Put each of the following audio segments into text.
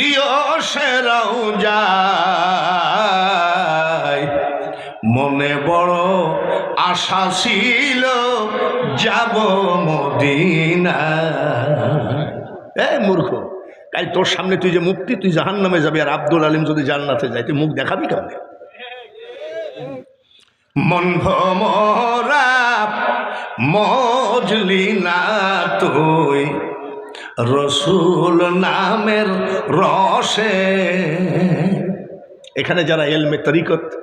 দিও সেরাও যায় মনে বড় আশা ছিল, যাব মদিনা এ মূর্খ, কাল তোর সামনে তুই যে মুক্তি, তুই জাহান নামে যাবি আর আব্দুল আলিম যদি জান্নাতে যায়, তুই মুখ দেখাবি কেমনে? মন ভমরা, মজলি না তুই। রসুল নামের রসে। এখানে যারা এলমে তরিকত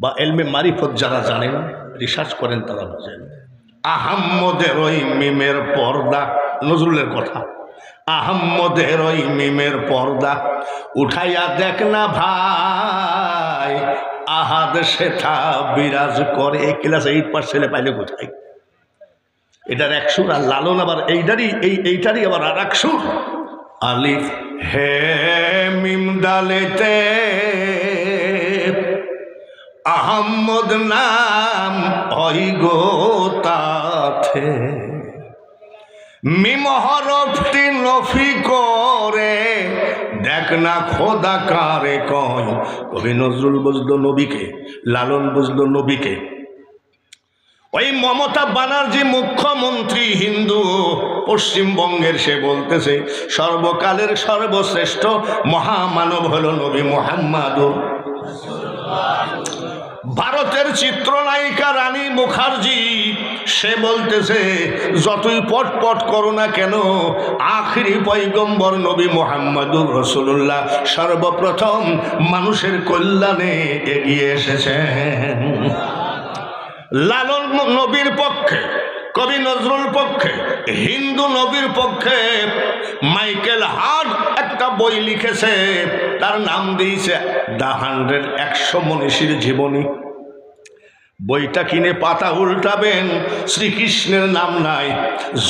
বা এলমে মারিফত যারা জানেন, রিসার্চ করেন, তারা বোঝেন। আহাম্মদের ওই মিমের পর্দা, নজরুলের কথা। আহাম্মদের ওই মিমের পর্দা উঠাইয়া দেখ না ভাই, আহাদ সেথা বিরাজ করে। ক্লাস এইট পাস ছেলে পাইলে কোথায়? এটার এক সুর আর লালন আবার এইটারই, এই, এইটারই আবার আর এক সুর। আলিফ, হে মিম দালেতে আহম্মদ নাম ওই গো তাথে মিম হরফটি নফি করে, দেখ না খোদা কারে কয়। কবি নজরুল বুঝলো নবীকে, লালন বুঝলো নবীকে। ওই মমতা ব্যানার্জি মুখ্যমন্ত্রী হিন্দু, পশ্চিমবঙ্গের সে বলতেছে, সর্বকালের সর্বশ্রেষ্ঠ মহামানব হল নবী মোহাম্মদ। ভারতের চিত্রনায়িকা রানী মুখার্জি, সে বলতেছে, যতই পট পট করো না কেন, আখরি পৈগম্বর নবী মোহাম্মদুর রসুল্লাহ সর্বপ্রথম মানুষের কল্যাণে এগিয়ে এসেছেন। লালন নবীর পক্ষে, কবি নজরুল পক্ষে, হিন্দু নবীর পক্ষে মাইকেল হার্ট একটা বই লিখেছে, তার নাম দিয়েছে দ্য হান্ড্রেড একশো মনীষীর জীবনী। বইটা কিনে পাতা উল্টাবেন, শ্রীকৃষ্ণের নাম নাই,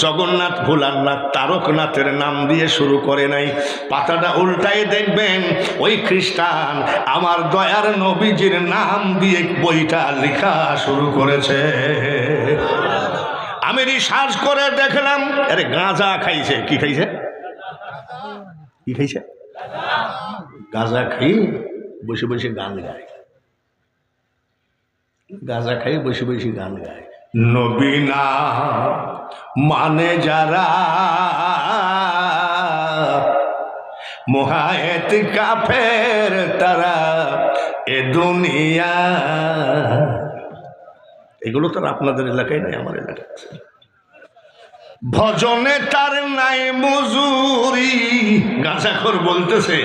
জগন্নাথ ভোলানাথ তারকনাথের নাম দিয়ে শুরু করে নাই। পাতাটা উল্টাই দেখবেন, ওই খ্রিস্টান আমার দয়ার নবীজির নাম দিয়ে বইটা লেখা শুরু করেছে। আমি রিসার্চ করে দেখলাম, আরে গাঁজা খাইছে, কি খাইছে? কি খাইছে? গাঁজা খাই বসে বসে গান গায়। গাঁজা খাই বসে বসে গান গায় নবীনা মানে যারা মোহায়েত কাফের, তারা এ দুনিয়া। এগুলো তো আপনাদের এলাকায় নাই, আমার এলাকায় ভজনে তার নাই মজুরি, গাঁজাখর বলতেছে,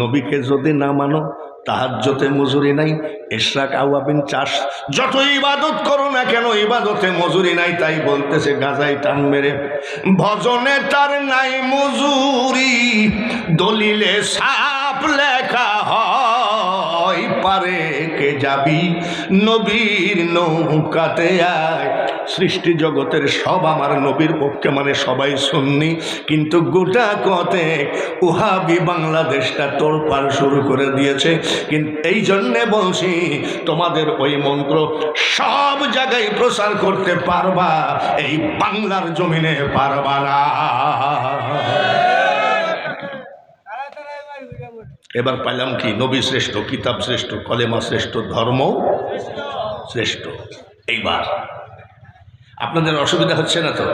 নবীকে যদি না মানো তাহার যতে মজুরি নাই, এশরাক আওয়াবিন চাষ। যত ইবাদত করো না কেন, ইবাদতে মজুরি নাই, তাই বলতেছে গাজাই টান মেরে। ভজনে তার নাই মজুরি, দলিলে সাপ লেখা হয়। পারে কে যাবি? নবীর নৌকাতে আয়। সৃষ্টি জগতের সব আমার নবীর পক্ষে মানে সবাই শুননি কিন্তু গোটা কতে উহাবি বাংলাদেশটা তোড়পাড় শুরু করে দিয়েছে। কিন্তু এই জন্যে বলছি, তোমাদের ওই মন্ত্র সব জায়গায় প্রচার করতে পারবা, এই বাংলার জমিনে পারবা না। এবার পাইলাম কি? নবী শ্রেষ্ঠ, কিতাব শ্রেষ্ঠ, কলেমা শ্রেষ্ঠ, ধর্ম শ্রেষ্ঠ। এইবার। আপনাদের অসুবিধা হচ্ছে না তো?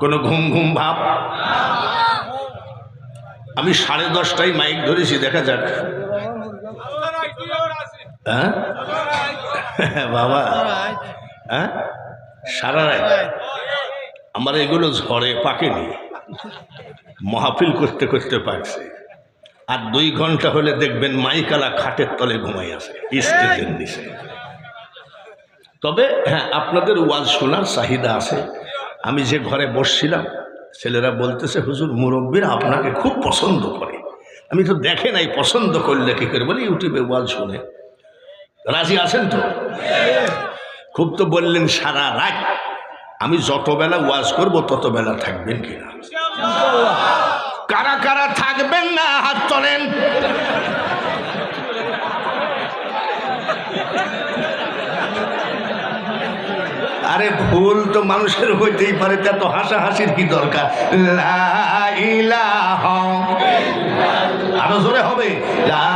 কোনো ঘুম ঘুম ভাব? আমি সাড়ে দশটায় মাইক ধরেছি, দেখা যাক। হ্যাঁ? বাবা। হ্যাঁ? সারা রাত? আমার এগুলো ঝড়ে পাকেনি। মহাফিল করতে করতে পারছে আর দুই ঘণ্টা হলে দেখবেন মাইকালা খাটের তলে ঘুমাই আছে স্টেজের নিচে। তবে হ্যাঁ আপনাদের ওয়াজ শোনার চাহিদা আছে। আমি যে ঘরে বসছিলাম ছেলেরা বলতেছে হুজুর মুরব্বীরা আপনাকে খুব পছন্দ করে। আমি তো দেখে নাই পছন্দ করলে কী করে? বলি ইউটিউবে ওয়াজ শুনে। রাজি আছেন তো? খুব তো বললেন সারা রাত আমি যত বেলা ওয়াজ করব তত বেলা থাকবেন কিনা? কারা কারা থাকবেন না? হাত তোলেন। আরে ভুল তো মানুষের হইতেই পারে, তা তো হাসাহাসির কি দরকার? ইলাহা। আরও জোরে হবে। লা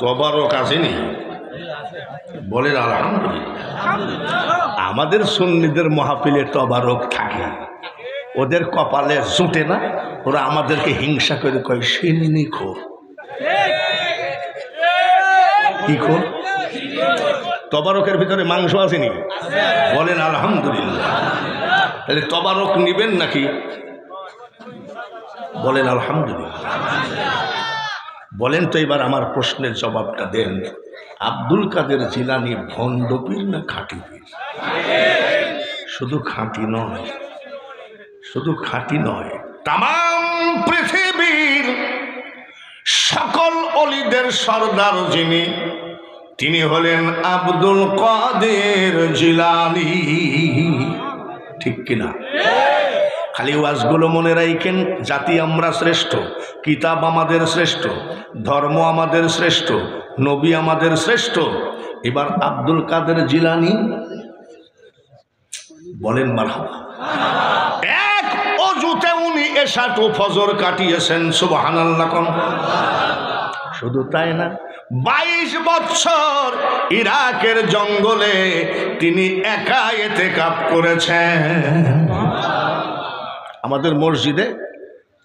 তবারক আসেনি? বলেন আমাদের সন্নিদের মহাপিলে তবারক থাকে ওদের কপালে জুটে না। ওরা আমাদেরকে হিংসা করে কয় সিন্নি খোর। কি তবারকের ভিতরে মাংস আসেনি? বলেন আলহামদুলিল্লাহ। তাহলে তবারক নিবেন নাকি? বলেন, আলহামদুলিল্লাহ। বলেন তো এবার আমার প্রশ্নের জবাবটা দেন। আব্দুল কাদের জিলানি ভণ্ডপীর না খাঁটি পীর? শুধু খাঁটি নয়, শুধু খাঁটি নয় তাম পৃথিবীর সকল অলিদের সর্দার যিনি, তিনি হলেন আব্দুল কাদের জিলানি। ঠিক কিনা? খালি ওয়াজগুলো মনে রাখেন জাতি আমরা শ্রেষ্ঠ, কিতাব আমাদের শ্রেষ্ঠ, ধর্ম আমাদের শ্রেষ্ঠ, নবী আমাদের শ্রেষ্ঠ। এবার আব্দুল কাদের জিলানি বলেন, মারহাবা। এক অজুতে উনি এসাটু ফজর কাটিয়েছেন কোন। শুধু তাই না, বাইশ বছর ইরাকের জঙ্গলে তিনি একা এতে কাপ করেছেন। আমাদের মসজিদে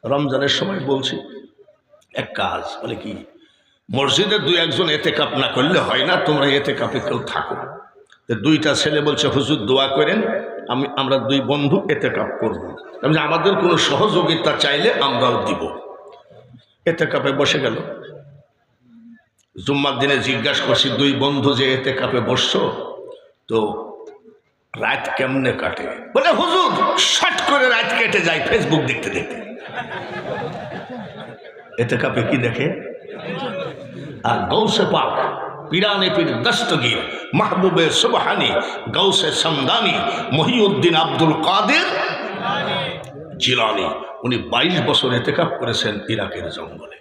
রমজানের সময় বলছি, এক কাজ, বলে কি, মসজিদে দুই একজন এতে কাপ না করলে হয় না, তোমরা এতে কাপে কেউ থাকো। দুইটা ছেলে বলছে, হুজুর, দোয়া করেন, আমি, আমরা দুই বন্ধু এতে কাপ করব আমি আমাদের কোনো সহযোগিতা চাইলে আমরাও দিব। এতে কাপে বসে গেল। জুম্মার দিনে জিজ্ঞাসা করছি, দুই বন্ধু যে এতে কাপে বসছো? তো রাত কেমনে কাটে? বলে, হুজুর শর্ট করে রাত কেটে যায় ফেসবুক দেখতে দেখতে। এতে কাপে কি দেখে? আর গৌসে পাক, পিরানে পীর দস্তগীর, মাহবুবে সুবহানি, গৌসে সমদানি মহিউদ্দিন আব্দুল কাদের জিলানি। উনি বাইশ বছর এতেকাপ করেছেন ইরাকের জঙ্গলে।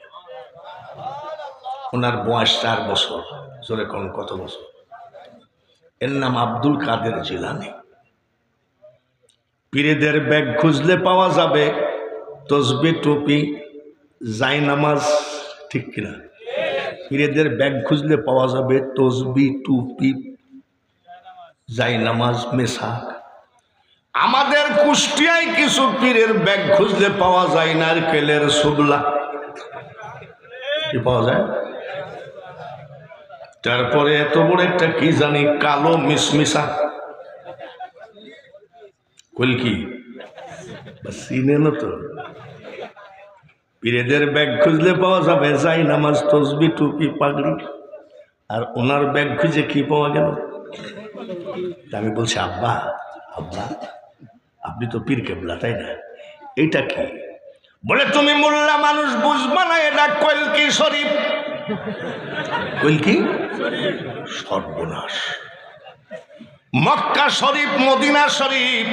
ওনার বয়স চার বছর। জোরে কোন, কত বছর? এর নাম আব্দুল কাদের জিলানি। পীরেদের ব্যাগ খুঁজলে পাওয়া যাবে তসবি টুপি যাই নামাজ ঠিক কিনা? পীরেদের ব্যাগ খুঁজলে পাওয়া যাবে তসবি টুপি যাই নামাজ মেশাক। আমাদের কুষ্টিয়ায় কিছু পীরের ব্যাগ খুঁজলে পাওয়া যায় নারকেলের সুবলা। কি পাওয়া যায়? তারপরে এত বড় একটা কি জানি কালো মিসমিসা কলকি চিনে না তো। পীরেদের ব্যাগ খুঁজলে পাওয়া যাবে, যাই নামাজ, তসবি, টুপি, পাগড়ি। আর ওনার ব্যাগ খুঁজে কি পাওয়া গেল? আমি বলছি, আব্বা আব্বা, আপনি তো পীর কেবলা, তাই না? এইটা কি? বলে, তুমি মোল্লা মানুষ বুঝবা না, এটা কলকি শরীফ। কলকি সর্বনাশ। মক্কা শরীফ, মদিনা শরীফ,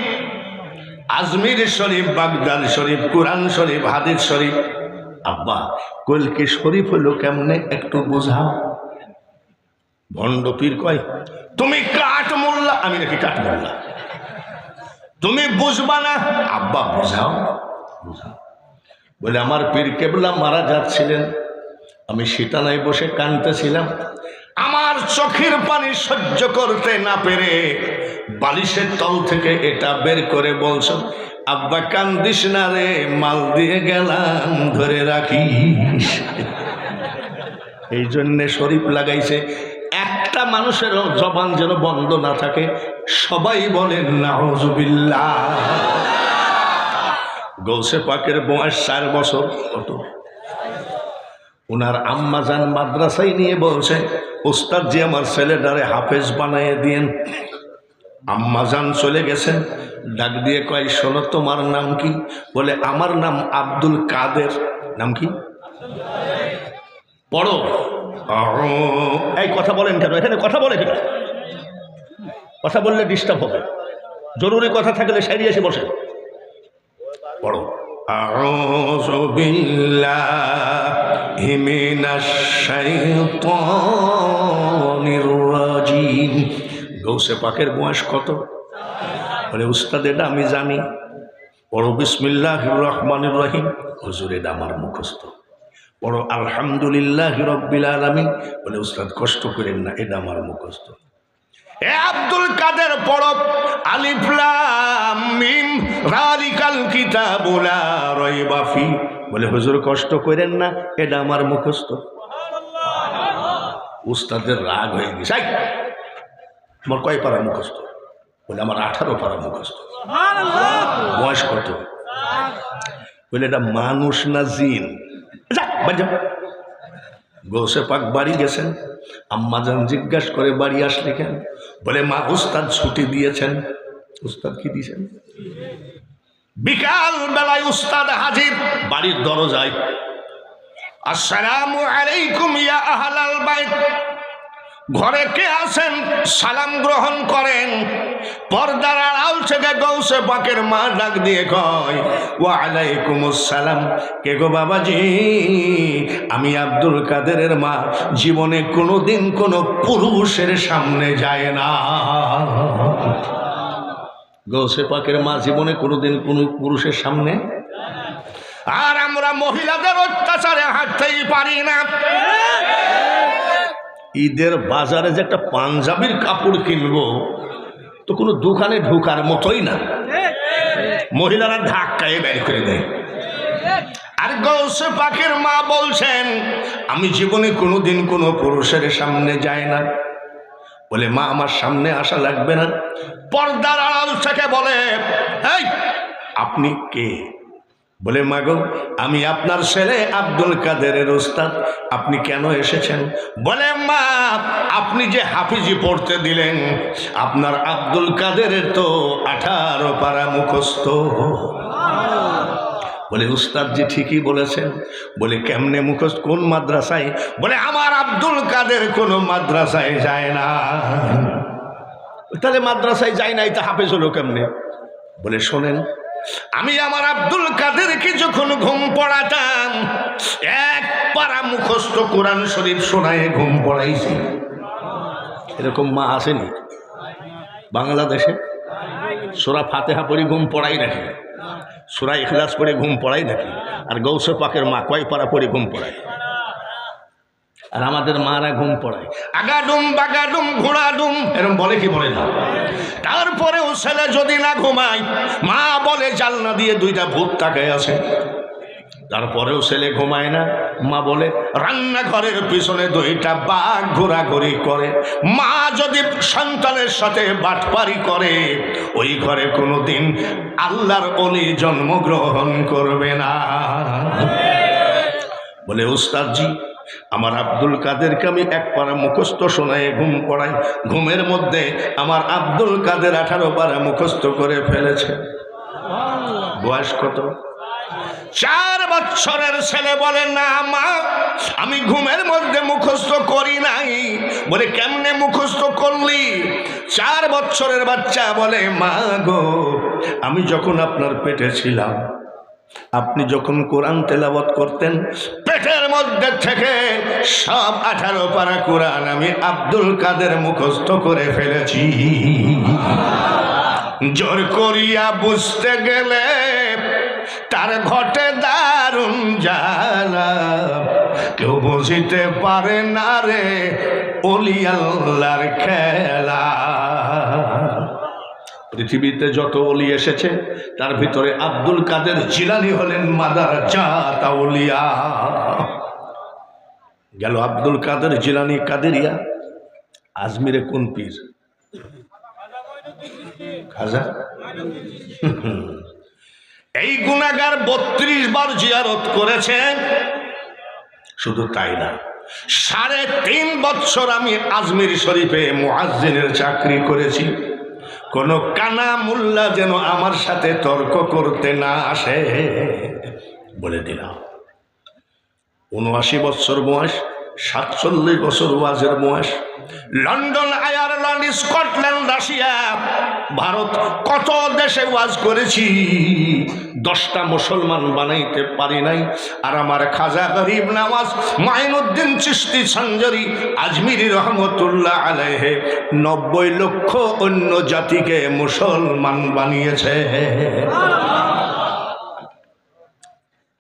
আজমির শরীফ, বাগদাদ শরীফ, কোরআন শরীফ, হাদিস শরীফ। আব্বা কলকি শরীফ হলো কেমনে একটু বোঝাও? ভণ্ড পীর কয়, তুমি কাঠ মোল্লা? আমি নাকি কাঠ মোল্লা। তুমি বুঝবা না? আব্বা, বোঝাও বোঝাও। বলে, আমার পীর কেবলা মারা যাচ্ছিলেন। আমি সীতানায় বসে কানতেছিলাম আমার চোখের পানি সহ্য করতে না পেরে বালিশের তল থেকে এটা বের করে বলছ, আব্বা, কান্দিস না রে, মাল দিয়ে গেলাম, ধরে রাখিস। এই জন্যে শরীফ লাগাইছে। একটা মানুষের জবান যেন বন্ধ না থাকে, সবাই বলেন নাহজুবিল্লাহ গৌসে পাকের বয়স চার বছর, কত? ওনার আম্মা যান মাদ্রাসাই নিয়ে বলছে, ওস্তাদ যে আমার ছেলেটারে হাফেজ বানাইয়ে দিয়েন। আম্মা যান চলে গেছেন ডাক দিয়ে কয়, শোনো, তোমার নাম কি? বলে, আমার নাম আব্দুল কাদের। নাম কি? পড়ো। এই কথা বলেন কেন? এখানে কথা বলে কেন? কথা বললে ডিস্টার্ব হবে। জরুরি কথা থাকলে সাইডে এসে বসে পড়ো। আউযু من الشيطان الرجيم গৌসে পাকের বয়স কত বলে উস্তাদ এটা আমি জানি পড়ো বিসমিল্লাহ রহমান রহিম হুজুর এটা আমার মুখস্থ পড়ো আলহামদুলিল্লাহ রব্বিল আলমিন বলে উস্তাদ কষ্ট করেন না এটা আমার মুখস্থ এ আব্দুল কাদের পড়ব আলিফলাম মিম রালিকাল কিতাবুলা রাইবা ফি বলে হুজুর কষ্ট করেন না এটা আমার মুখস্থ। উস্তাদের রাগ হয়ে গেছে। তোমার কয় পারা মুখস্থ? বলে আমার আঠারো পারা মুখস্থ। বয়স কত? বলে এটা মানুষ না জিন। বাড়ি পাক বাড়ি গেছেন। আম্মাজান জিজ্ঞাসা করে বাড়ি আসলে কেন? বলে মা উস্তাদ ছুটি দিয়েছেন। উস্তাদ কি দিয়েছেন? বিকাল বেলায় উস্তাদ হাজির, বাড়ির দরজায়। ঘরে কে আসেন সালাম গ্রহণ করেন। পর্দার আড়াল থেকে গৌসে পাকের মা ডাক দিয়ে কয় ওয়া আলাইকুম সালাম। কে গো বাবাজি? আমি আব্দুল কাদেরের মা। জীবনে কোনোদিন কোনো পুরুষের সামনে যায় না। গৌসে পাকের মা জীবনে কোনোদিন কোনো পুরুষের সামনে? আর আমরা মহিলাদের অত্যাচারে হাঁটতেই পারি না। ঈদের বাজারে যে একটা পাঞ্জাবির কাপড় কিনবো, তো কোনো দোকানে ঢোকার মতোই না। মহিলারা ধাক্কায় বের করে দেয়। আর গৌসে পাখির মা বলছেন, আমি জীবনে কোনোদিন কোনো পুরুষের সামনে যাই না। বলে, মা, আমার সামনে আসা লাগবে না। পর্দার আড়াল থেকে বলে আপনি কে? বলে মাগো আমি আপনার ছেলে আব্দুল কাদেরের ওস্তাদ। আপনি কেন এসেছেন? বলে, মা, আপনি যে হাফিজি পড়তে দিলেন, আপনার আব্দুল কাদেরের তো আঠারো পারা মুখস্থ। বলে, উস্তাদজি ঠিকই বলেছেন। বলে, কেমনে মুখস্থ? কোন মাদ্রাসায়? বলে, আমার আব্দুল কাদের কোনো মাদ্রাসায় যায় না। তাহলে মাদ্রাসায় যায় নাই, তা হাফেজ হলো কেমনে? বলে, শোনেন, আমি আমার আব্দুল কাদেরকে যখন ঘুম পড়াতাম, এক পারা মুখস্থ কোরআন শরীফ শোনায় ঘুম পড়াইছি। এরকম মা আসেনি? বাংলাদেশে? সোরা ফাতেহা পড়ি ঘুম পড়াই নাকি সোরা ইখলাস করে ঘুম পড়াই নাকি? আর গৌস পাকের মা কয় পাড়া পড়ে ঘুম পড়ায়? আর আমাদের মারা ঘুম পড়ায়। আগাডুম, বাগাডুম, ঘোড়াডুম, এরম বলে কি বলে না? তারপরেও ছেলে যদি না ঘুমায়, মা বলে জালনা দিয়ে দুইটা ভূত তাকায় আছে। তারপরেও ছেলে ঘুমায় না। মা বলে, রান্নাঘরের পিছনে দুইটা বাঘ ঘোরাঘুরি করে। মা যদি সন্তানের সাথে বাটপারি করে, ওই ঘরে কোনোদিন আল্লাহর অলি জন্মগ্রহণ করবে না। বলে উস্তাদজি আমার আব্দুল কাদেরকে আমি এক পারা মুখস্থ শোনায়, ঘুম পড়াই ঘুমের মধ্যে আমার আব্দুল কাদের আঠারো পারা মুখস্থ করে ফেলেছে। বয়স কত? চার বছরের ছেলে বলে, না মা, আমি ঘুমের মধ্যে মুখস্থ করি নাই। বলে, কেমনে মুখস্থ করলি? চার বছরের বাচ্চা বলে, মা গো, আমি যখন আপনার পেটে ছিলাম, আপনি যখন কোরআন তেলাবত করতেন, পেটের মধ্যে থেকে সব আঠারো পারা কোরআন আমি আব্দুল কাদের মুখস্থ করে ফেলেছি। জোর করিয়া বুঝতে গেলে তার ঘটে দারুণ জ্বালা কেউ বুঝিতে পারে না রে অলি আল্লাহর খেলা। পৃথিবীতে যত অলি এসেছে, তার ভিতরে আব্দুল কাদের জিলানি হলেন মাদার জাতা অলিয়া গেল আব্দুল কাদের জিলানি কাদেরিয়া, আজমিরে কোন পীর? খাজা? এই গুণাগার বত্রিশ বার জিয়ারত করেছেন শুধু তাই না, সাড়ে তিন বছর আমি আজমির শরীফে মুআজ্জিনের চাকরি করেছি। কোন কানা মুল্লা যেন আমার সাথে তর্ক করতে না আসে, বলে দিলাম। উনআশি বছর বয়স সাতচল্লিশ বছর ওয়াজের বয়স। London, Ireland, Scotland, Russia, Bharat কত দেশে ওয়াজ করেছি। দশটা মুসলমান বানাইতে পারি নাই। আর আমার খাজা গরিব নামাজ মাইনুদ্দিন চিস্তি সঞ্জরি আজমিরি রহমতুল্লাহ আলহে নব্বই লক্ষ অন্য জাতিকে মুসলমান বানিয়েছে।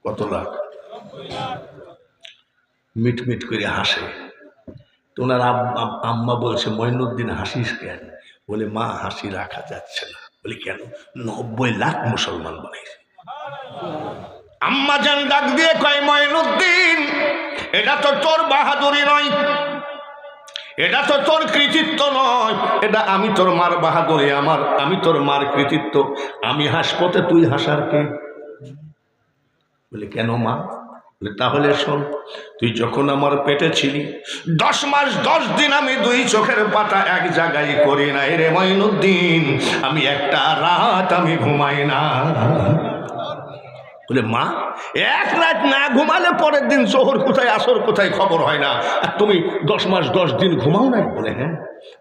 কত লাখ? মিট মিট করে হাসে। তো ওনার আম্মা বলছে, মঈনুদ্দিন, হাসিস কেন? বলে, মা, হাসি রাখা যাচ্ছে না। বলে, কেন? নব্বই লাখ মুসলমান বানাইছে। আম্মা যান ডাক দিয়ে কয়, মঈনুদ্দিন, এটা তো তোর বাহাদুরি নয়। এটা তো তোর কৃতিত্ব নয়। এটা আমি তোর মার বাহাদুরি, আমার, আমি তোর মার কৃতিত্ব। আমি হাসপথে তুই হাসার কে? বলে, কেন মা? তাহলে শোন, তুই যখন আমার পেটে ছিলি, দশ মাস দশ দিন আমি দুই চোখের পাতা এক জায়গায় করি নাই রে মঈনুদ্দিন। আমি একটা রাত আমি ঘুমাই না। বলে, মা, এক রাত না ঘুমালে পরের দিন শহর কোথায়, আসর কোথায় খবর হয় না? আর তুমি দশ মাস দশ দিন ঘুমাও না বলে হ্যাঁ।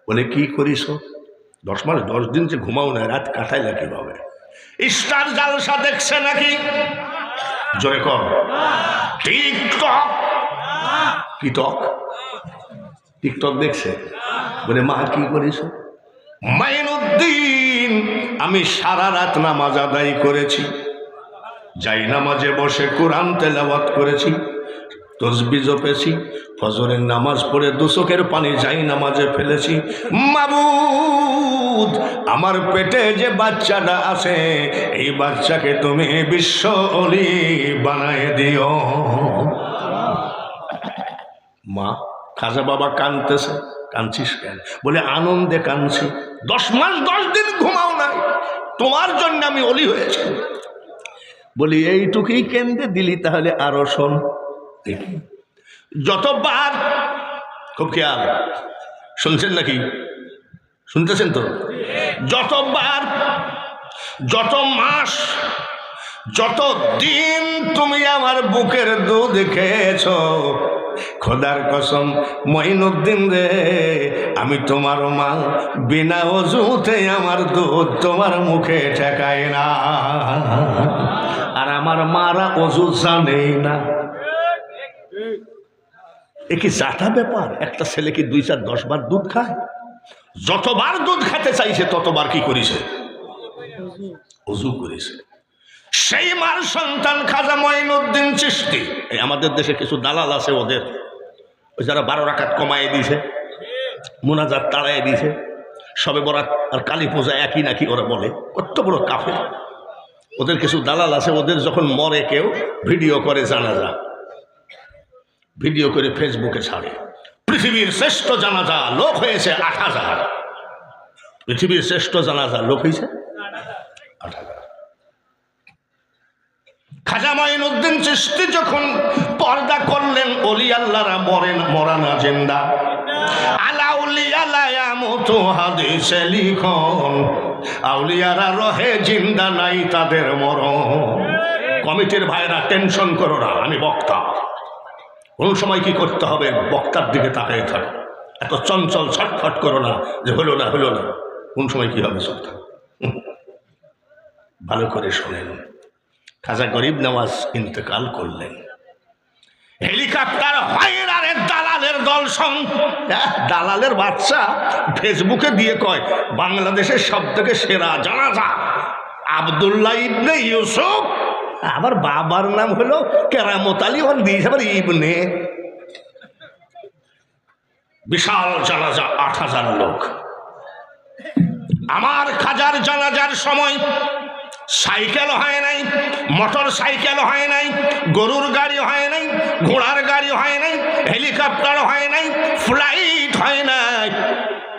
বলে, কি করিস দশ মাস দশ দিন যে ঘুমাও না, রাত কাটাইলে কীভাবে? স্টার জালসা দেখছে নাকি? জোরে কর টিকটক। টিকটক? টিকটক দেখছে? বলে, মা কি করিস? মাইনুদ্দিন, আমি সারা রাত নামাজ আদায় করেছি। যাই নামাজে বসে কোরআন তেলাওয়াত করেছি। তসবি জপেছি, ফজরের নামাজ পড়ে দুচোখের পানি যাই নামাজে ফেলেছি। মাবুদ, আমার পেটে যে বাচ্চাটা আছে, এই বাচ্চাকে তুমি বিশ্ব অলি বানায় দিও। মা, খাজা বাবা কানতেছে, কানছিস কেন? বলে, আনন্দে কানছি। দশ মাস, দশ দিন ঘুমাও নাই, তোমার জন্য আমি অলি হয়েছি। বলি, এইটুকুই কেন্দ্রে দিলি তাহলে আরও শোন। যতবার, খুব খেয়াল। শুনছেন নাকি? শুনতেছেন তো? যতবার, যত মাস, যত দিন তুমি আমার বুকের দুধ খেয়েছ, খোদার কসম, মঈনুদ্দিন রে, আমি তোমার মা, বিনা অজুতে আমার দুধ তোমার মুখে ঠেকায় না। আর আমার মারা অজু জানেই না। এ কি জাতা ব্যাপার? একটা ছেলে কি দুই চার দশ বার দুধ খায়? যতবার দুধ খেতে চাইছে, ততবার কি করেছে? অজু করেছে। সেই মার সন্তান খাজা মঈনুদ্দিন চিস্তি এই আমাদের দেশে কিছু দালাল আছে ওদের। ওই যারা বারো রাকাত কমায় দিয়েছে মোনাজাত তাড়াই দিয়েছে সবে বরাত আর কালী পূজা একই নাকি ওরা বলে। কত বড় কাফের। ওদের কিছু দালাল আছে, ওদের যখন মরে কেউ ভিডিও করে জানাজা। ভিডিও করে ফেসবুকে ছাড়ে। পৃথিবীর শ্রেষ্ঠ জানাজা লোক হয়েছে আট হাজার। পৃথিবীর শ্রেষ্ঠ জানাজা লোক হয়েছে আট হাজার। খাজা মাইনুদ্দিন চিস্তি যখন পর্দা করলেন, অলি আল্লাহরা মরেন, মরানা জেন্দা। আউলিয়ারা রহে জিন্দা নাই তাদের মরণ। কমিটির ভাইরা, টেনশন করো না, আমি বক্তা। কোন সময় কি করতে হবে? বক্তার দিকে তাকাই থাকো। এত চঞ্চল ছটফট করো না যে হলো না হলো না। কোন সময় কি হবে সব ভালো করে শোনেন। খাজা গরিব নওয়াজ ইন্তেকাল করলেন। হেলিকপ্টার হয়রানের দালালের দল সং হ্যাঁ, দালালের বাচ্চা ফেসবুকে দিয়ে কয় বাংলাদেশের সব থেকে সেরা জানা যা আবদুল্লাহ ইবনে ইউসুফ আবার বাবার নাম হলো কেরামত আলী ওখান দিয়েছে আবার ইবনে বিশাল জানাজা, আট হাজার লোক। আমার খাজার জানাজার সময় সাইকেল হয় নাই, মোটর সাইকেল হয় নাই, গরুর গাড়ি হয় নাই, ঘোড়ার গাড়ি হয় নাই, হেলিকপ্টার হয় নাই, ফ্লাইট হয় নাই।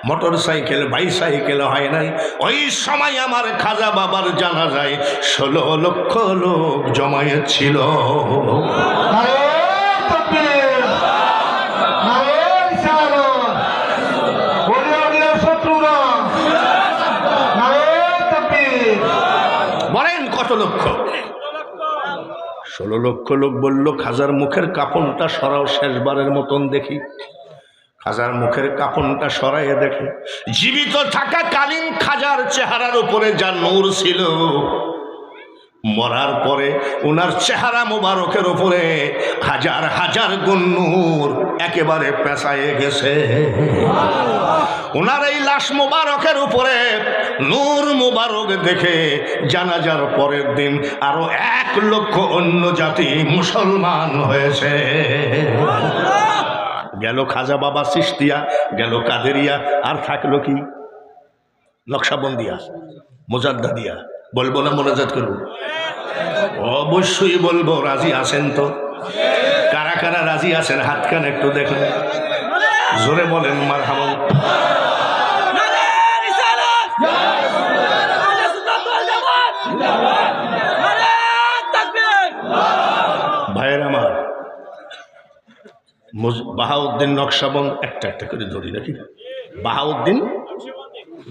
মোটর সাইকেল বাইসাইকেল হয় নাই। ওই সময় আমার খাজা বাবার জানা যায় ষোলো লক্ষ লোক জমায়েছিল! বলেন কত লক্ষ? ষোলো লক্ষ লোক বলল খাজার মুখের কাপড়টা সরাও শেষবারের মতন দেখি। খাজার মুখের কাপনটা সরাইয়ে দেখে, জীবিত থাকা কালীন খাজার চেহারার উপরে যা নূর ছিল, মরার পরে ওনার চেহারা মোবারকের উপরে হাজার হাজার গুণ একেবারে পেঁচায়ে গেছে। ওনার এই লাশ মোবারকের উপরে নূর মোবারক দেখে জানাজার পরের দিন আরও এক লক্ষ অন্য জাতি মুসলমান হয়েছে। গেল খাজা বাবা সিস্তিয়া গেল কাদেরিয়া, আর থাকল কি? নকশাবন্দিয়া মোজাদ্দা দিয়া বলব না মোনাজাত করব? অবশ্যই বলব, রাজি আছেন তো? কারা কারা রাজি আছেন? হাত কান একটু দেখুন। জোরে বলেন মার হামল বাহাউদ্দিন নকশাবন একটা একটা করে ধরি নাকি? বাহাউদ্দিন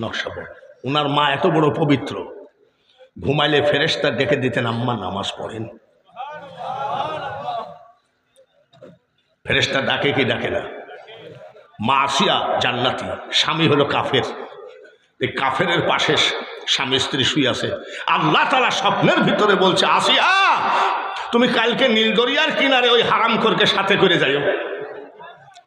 নকশাবন ওনার মা এত বড় পবিত্র। ঘুমাইলে ফেরেস্তা ডেকে দিতেন, আম্মা, নামাজ পড়েন। ফেরেস্তা ডাকে কি ডাকে না? মা আসিয়া, জান্নাতি, স্বামী হলো কাফের। এই কাফেরের পাশে স্বামী স্ত্রী শুয়ে আছে। আল্লাহ তালা স্বপ্নের ভিতরে বলছে, আসিয়া, তুমি কালকে নীলদরিয়ার কিনারে ওই হারাম করকে সাথে করে যাইও।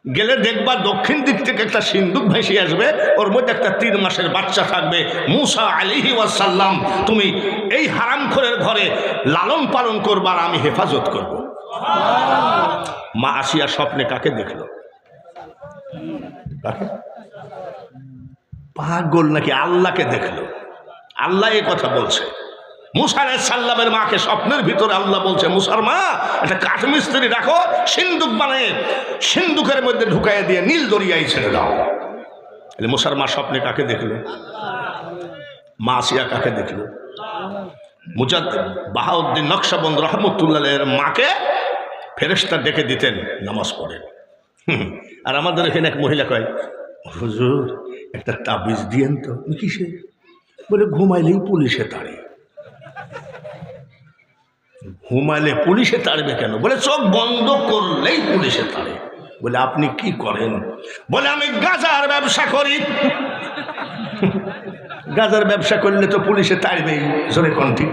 গেলে দেখবা দক্ষিণ দিক থেকে একটা সিন্দুক ভেসে আসবে, ওর মধ্যে একটা তিন মাসের বাচ্চা থাকবে। মুসা আলিহি ওয়াসাল্লাম, তুমি এই হারামখোরের ঘরে লালন পালন করবার আমি হেফাজত করব। মা আসিয়া স্বপ্নে কাকে দেখল? পাগল নাকি আল্লাহকে দেখল? আল্লাহ এ কথা বলছে। মুসার সাল্লামের মাকে স্বপ্নের ভিতরে আল্লাহ বলছে, মুসার মা, একটা কাঠমিস্ত্রি রাখো সিন্দুক বানিয়ে সিন্দুকের মধ্যে ঢুকাইয়ে দিয়ে নীল দরিয়ায় ছেড়ে দাও। তাহলে মুসার মা স্বপ্নে কাকে দেখল? মা আসিয়া কাকে দেখল? মুজাদ বাহাউদ্দিন নকশাবন্দ রহমতুল্লাহের মাকে ফেরেস্তা ডেকে দিতেন, নামাজ পড়েন। আর আমাদের এখানে এক মহিলা কয়, হুজুর, একটা তাবিজ দিয়েন তো কিসে বলে, ঘুমাইলেই পুলিশে তাড়ে। ঘুমাইলে পুলিশে তাড়বে কেন? বলে চোখ বন্ধ করলেই পুলিশে তাড়ে। বলে, আপনি কি করেন? বলে, আমি গাজার ব্যবসা করি। গাজার ব্যবসা করলে তো পুলিশে তাড়বেই, জোরে কোন ঠিক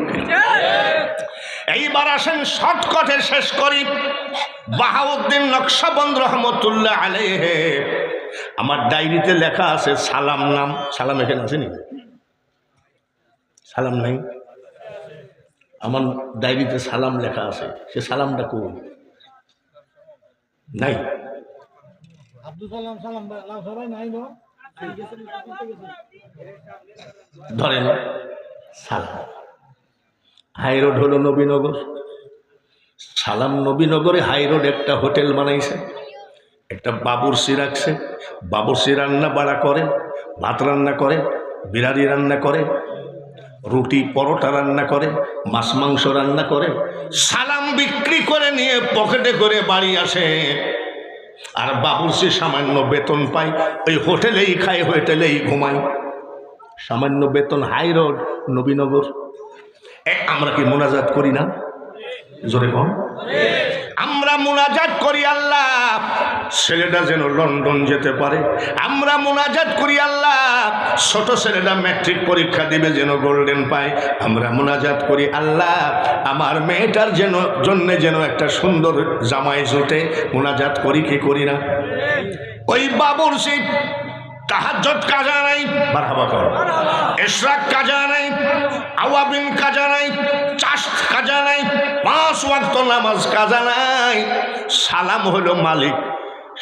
এইবার আসেন শর্টকটে শেষ করি। বাহাউদ্দিন নকশাবন্দ রহমতুল্লাহ আলেহে আমার ডায়েরিতে লেখা আছে সালাম নাম। সালাম এখানে আসেনি সালাম নাই? আমার ডায়েরিতে সালাম লেখা আছে সে সালামটা কোন নাই। ধরেন সালাম। হাই রোড হলো নবীনগর। সালাম নবীনগরে হাই রোড একটা হোটেল বানাইছে একটা বাবুরসি রাখছে। বাবুরসি রান্না বাড়া করে ভাত রান্না করে বিরারি রান্না করে রুটি পরোটা রান্না করে, মাছ মাংস রান্না করে, সালাম বিক্রি করে নিয়ে পকেটে করে বাড়ি আসে। আর বাবুরসি সামান্য বেতন পায়, ওই হোটেলেই খায়, হোটেলেই ঘুমায়। সামান্য বেতন হাই রোড, নবীনগর। আমরা কি মোনাজাত করি না? জোরে কম আমরা মোনাজাত করি আল্লাহ, ছেলেটা যেন লন্ডন যেতে পারে। আমরা মোনাজাত করি আল্লাহ, ছোট ছেলেটা ম্যাট্রিক পরীক্ষা দিবে যেন গোল্ডেন পায়। আমরা মোনাজাত করি আল্লাহ, আমার মেয়েটার যেন, জন্য যেন একটা সুন্দর জামাই জোটে। মোনাজাত করি কি করি না? ওই বাবুর সেই তাহাজ্জত কাজা নাই। মারহাবা কর। ইশরাক কাজা নাই আওয়াবিন কাজা নাই চাষ কাজা নাই পাঁচ ওয়াক্ত নামাজ কাজা নাই। সালাম হলো মালিক।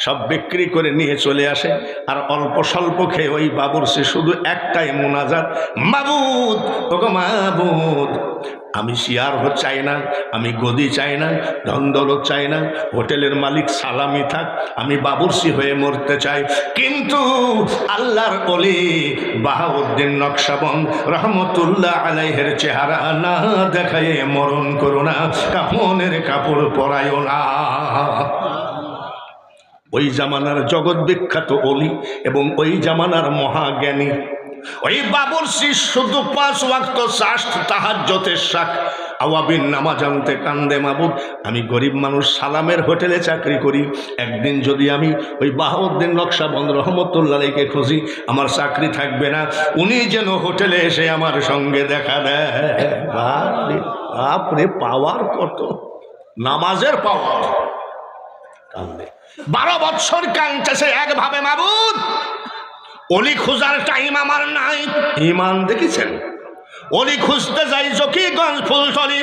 সব বিক্রি করে নিয়ে চলে আসে। আর অল্প স্বল্প খেয়ে ওই বাবুর সে শুধু একটাই মোনাজাত, মাবুদ, ওগো মাবুদ, আমি শিয়ার চাই না, আমি গদি চাই না ধন্দলত চাই না, হোটেলের মালিক সালামি থাক, আমি বাবুরসি হয়ে মরতে চাই। কিন্তু আল্লাহর অলি বাহাউদ্দিন নকশাবন রহমতুল্লাহ আলাইহের চেহারা না দেখায় মরণ করো না কাপনের কাপড় পরায়ও না। ওই জামানার জগৎ বিখ্যাত অলি এবং ওই জামানার মহাজ্ঞানী। ওই বাবুরসি শুধু পাঁচ ওয়াক্ত চাষ্ট তাহাজ্জতের শাক। আওয়াবিন নামাজ আনতে কান্দে মাবুদ, আমি গরিব মানুষ, সালামের হোটেলে চাকরি করি। একদিন যদি আমি ওই বাহাউদ্দিন নকশাবন্দ রহমতুল্লাহকে খুঁজি, আমার চাকরি থাকবে না। উনি যেন হোটেলে এসে আমার সঙ্গে দেখা দেয়। বাপরে, পাওয়ার কত? নামাজের পাওয়ার। বারো বৎসর কাঁদতেছে একভাবে মাবুদ। অলি খোঁজার টাইম আমার নাই। ইমান দেখেছেন? অলি খুঁজতে যাই ফুল ফুলতলি?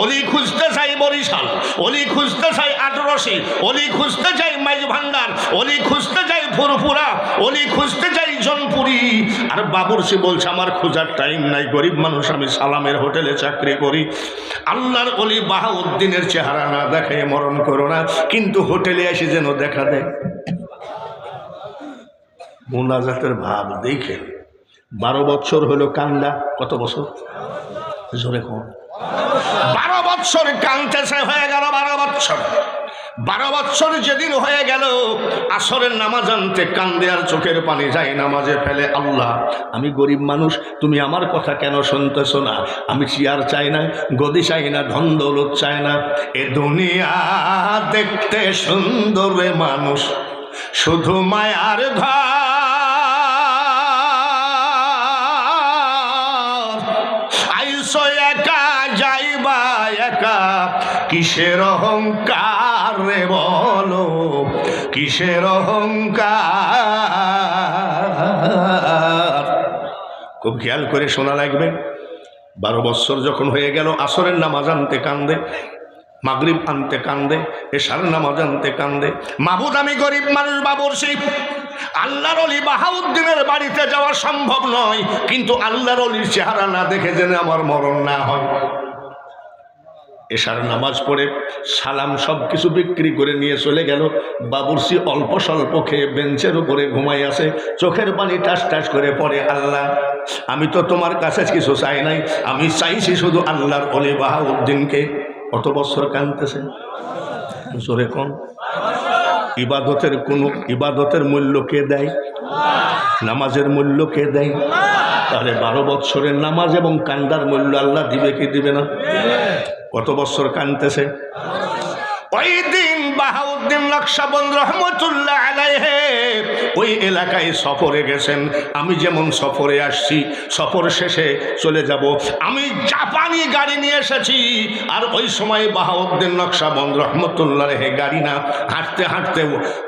অলি খুঁজতে যাই বরিশাল, অলি খুঁজতে যাই আটরসি অলি খুঁজতে চাই মাইজ ভান্ডার, অলি খুঁজতে চাই ফুরফুরা, অলি খুঁজতে চাই জনপুরি। আর বাবুরসি বলছে, আমার খোঁজার টাইম নাই, গরিব মানুষ, আমি সালামের হোটেলে চাকরি করি। আল্লাহর অলি বাহাউদ্দিনের চেহারা না দেখে মরণ করো না, কিন্তু হোটেলে এসে যেন দেখা দেয়। মোনাজাতের ভাব দেখে বারো বছর হলো কান্দা কত বছর? জোরে কম বারো বৎসর কানতেছে হয়ে গেল বারো বৎসর। বারো বৎসর যেদিন হয়ে গেল, আসরের নামাজ আনতে কান্দে আর চোখের পানি যায় নামাজে ফেলে। আল্লাহ, আমি গরিব মানুষ, তুমি আমার কথা কেন শুনতেছো না? আমি চেয়ার চাই না, গদি চাই না, ধন দৌলত চাই না। এ দুনিয়া দেখতে সুন্দর মানুষ, শুধু মায়ার ঘর কিসের অহংকার রে বলো? কিসের অহংকার? খুব খেয়াল করে শোনা লাগবে। বারো বৎসর যখন হয়ে গেল, আসরের নামাজ আনতে কান্দে, মাগরিব আনতে কান্দে, এশার নামাজ আনতে কান্দে। মাবুদ, আমি গরিব মানুষ বাবুর শিব। আল্লাহর অলি বাহাউদ্দিনের বাড়িতে যাওয়া সম্ভব নয়। কিন্তু আল্লাহর অলির চেহারা না দেখে যেন আমার মরণ না হয়। এশার নামাজ পড়ে সালাম সব কিছু বিক্রি করে নিয়ে চলে গেল। বাবুরসি অল্প স্বল্প খেয়ে বেঞ্চের উপরে ঘুমাই আসে চোখের পানি টাস টাস করে পড়ে আল্লাহ। আমি তো তোমার কাছে কিছু চাই নাই। আমি চাইছি শুধু আল্লাহর অলি বাহাউদ্দিনকে। কত বছর কানতেছে জোরে কম ইবাদতের কোনো, ইবাদতের মূল্য কে দেয়? নামাজের মূল্য কে দেয়? তাহলে বারো বৎসরের নামাজ এবং কান্দার মূল্য আল্লাহ দিবে কি দিবে না? কত বছর কানতেছে ওই দিন বাহাউদ্দিন নকশাবন্দ রহমতুল্লাহ আলাইহে, ওই এলাকায় সফরে গেছেন। আমি যেমন সফরে আসছি, সফর শেষে চলে যাব। আমি জাপানি গাড়ি নিয়ে এসেছি। আর ওই সময় বাহাউদ্দিন নকশাবন্দ রহমতুল্লাহ হে গাড়ি না, হাঁটতে হাঁটতে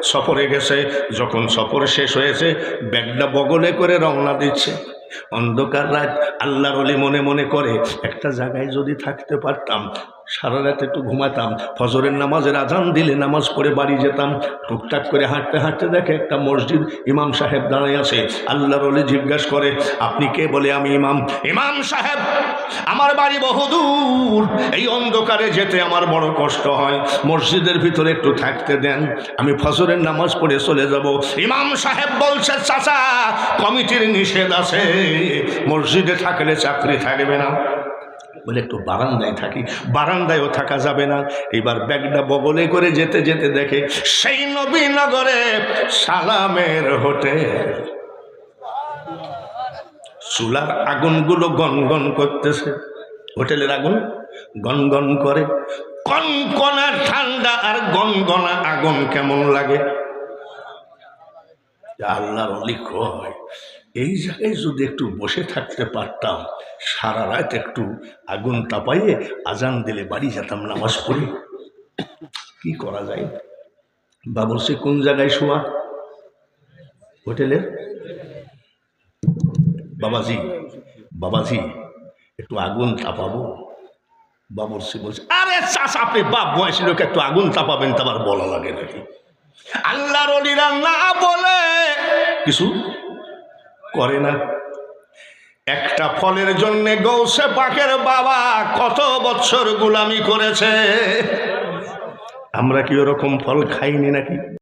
সফরে গেছে। যখন সফর শেষ হয়েছে, ব্যাগটা বগলে করে রওনা দিচ্ছে। অন্ধকার রাত আল্লাহর মনে মনে করে একটা জায়গায় যদি থাকতে পারতাম সারা রাত একটু ঘুমাতাম। ফজরের নামাজের আজান দিলে নামাজ পড়ে বাড়ি যেতাম। টুকটাক করে হাঁটতে হাঁটতে দেখে একটা মসজিদ ইমাম সাহেব দাঁড়ায় আছে। আল্লাহর অলি জিজ্ঞাসা করে, আপনি কে? বলে, আমি ইমাম। ইমাম সাহেব, আমার বাড়ি বহুদূর। এই অন্ধকারে যেতে আমার বড় কষ্ট হয়। মসজিদের ভিতরে একটু থাকতে দেন। আমি ফজরের নামাজ পড়ে চলে যাব। ইমাম সাহেব বলছে, চাচা, কমিটির নিষেধ আছে। মসজিদে থাকলে চাকরি থাকবে না। বলে একটু বারান্দায় থাকি। বারান্দায়ও থাকা যাবে না। এবার ব্যাগটা বগলে করে যেতে যেতে দেখে সেই নবীনগরে সালামের হোটেল। চুলার আগুনগুলো গনগন করতেছে। হোটেলের আগুন গনগন করে। কনকনা ঠান্ডা আর গনগনা আগুন কেমন লাগে? যা আল্লাহর অলি হয়। এই জায়গায় যদি একটু বসে থাকতে পারতাম, সারা রাত একটু আগুন তাপাইয়ে আজান দিলে বাড়ি যেতাম, নামাজ পড়ি। কি করা যায়? বাবুর সে কোন জায়গায় শোয়া? হোটেলের? বাবাজি বাবাজি, একটু আগুন তাপাবো। বাবুর সে বলছে, আরে চাষ আপনি বাপ বয়সী লোক, একটু আগুন তাপাবেন তা আবার বলা লাগে নাকি? আল্লাহর অলিরা না বলে। কিছু? করে না। একটা ফলের জন্য গৌসে পাকের বাবা কত বছর গুলামি করেছে। আমরা কি ওরকম ফল খাইনি নাকি?